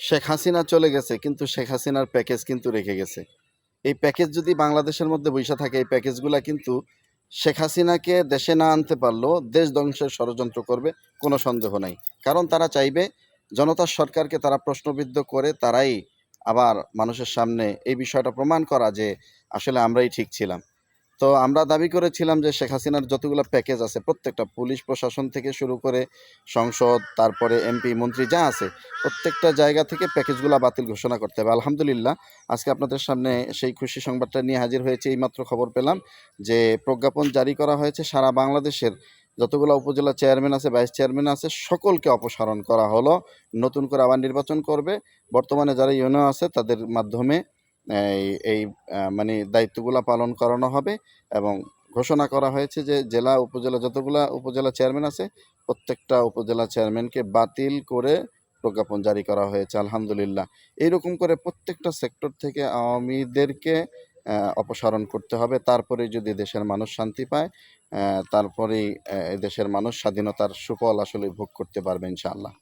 শেখ হাসিনা চলে গেছে, কিন্তু শেখ হাসিনার প্যাকেজ কিন্তু রেখে গেছে। এই প্যাকেজ যদি বাংলাদেশের মধ্যে বৈশা থাকে, এই প্যাকেজগুলা কিন্তু শেখ হাসিনাকে দেশে না আনতে পারলেও দেশ ধ্বংসের ষড়যন্ত্র করবে, কোনো সন্দেহ নাই। কারণ তারা চাইবে জনতার সরকারকে তারা প্রশ্নবিদ্ধ করে তারাই আবার মানুষের সামনে এই বিষয়টা প্রমাণ করা যে আসলে আমরাই ঠিক ছিলাম। তো আমরা দাবি করেছিলাম যে শেখ হাসিনার যতগুলো প্যাকেজ আছে, প্রত্যেকটা পুলিশ প্রশাসন থেকে শুরু করে সংসদ, তারপরে এমপি মন্ত্রী যা আছে, প্রত্যেকটা জায়গা থেকে প্যাকেজগুলো বাতিল ঘোষণা করতে হবে। আলহামদুলিল্লাহ, আজকে আপনাদের সামনে সেই খুশি সংবাদটা নিয়ে হাজির হয়েছে, এইমাত্র খবর পেলাম যে প্রজ্ঞাপন জারি করা হয়েছে। সারা বাংলাদেশের যতগুলো উপজেলা চেয়ারম্যান আছে ভাইস চেয়ারম্যান আছে, সকলকে অপসারণ করা হলো। নতুন করে আবার নির্বাচন করবে। বর্তমানে যারা ইউনিয়ন আছে, তাদের মাধ্যমে এই মানে দায়িত্বগুলো পালন করানো হবে এবং ঘোষণা করা হয়েছে যে জেলা উপজেলা যতগুলা উপজেলা চেয়ারম্যান আছে, প্রত্যেকটা উপজেলা চেয়ারম্যানকে বাতিল করে প্রজ্ঞাপন জারি করা হয়েছে, আলহামদুলিল্লাহ। এইরকম করে প্রত্যেকটা সেক্টর থেকে আওয়ামীদেরকে অপসারণ করতে হবে। তারপরে যদি দেশের মানুষ শান্তি পায় তারপরেই দেশের মানুষ স্বাধীনতার সুফল আসলে ভোগ করতে পারবে ইনশাআল্লাহ।